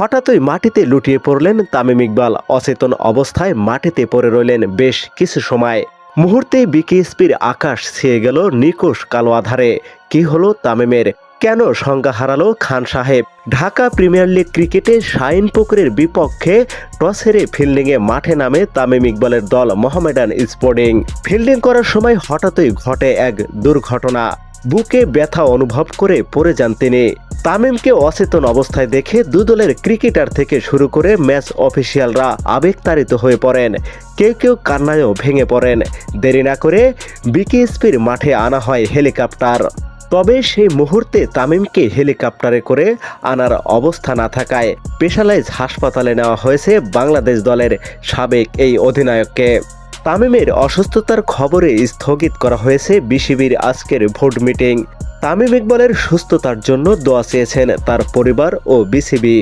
হঠাৎই মাটিতে লুটিয়ে পড়লেন তামিম ইকবাল। অচেতন অবস্থায় মাটিতে পড়ে রইলেন বেশ কিছু সময়। মুহূর্তে বিকেএসপির আকাশ ছেয়ে গেল নিকোষ কালো আধারে। কি হলো তামিমের? কেন সংজ্ঞা হারালো খান সাহেব? ঢাকা প্রিমিয়ার লিগ ক্রিকেটে শাইন পুকুরের বিপক্ষে টস হেরে ফিল্ডিংয়ে মাঠে নামে তামিম ইকবালের দল মোহামেডান স্পোর্টিং। ফিল্ডিং করার সময় হঠাৎই ঘটে এক দুর্ঘটনা। বুকে ব্যথা অনুভব করে পড়ে যান তিনি। তামিমকে অচেতন অবস্থায় দেখে দুদলের ক্রিকেটার থেকে শুরু করে ম্যাচ অফিসিয়ালরা আবেগতাড়িত হয়ে পড়েন। কেউ কেউ কান্নায়ও ভেঙে পড়েন। দেরি না করে বিকেএসপির মাঠে আনা হয় হেলিকপ্টার। তবে সেই মুহূর্তে তামিমকে হেলিকপ্টারে করে আনার অবস্থা না থাকায় পেশালাইজ হাসপাতালে নেওয়া হয়েছে বাংলাদেশ দলের সাবেক এই অধিনায়ককে। তামিমের অসুস্থতার খবরে স্থগিত করা হয়েছে বিসিবির আজকের ভোট মিটিং। তামিম ইকবালের সুস্থতার জন্য দোয়া চেয়েছেন তার পরিবার ও বিসিবি।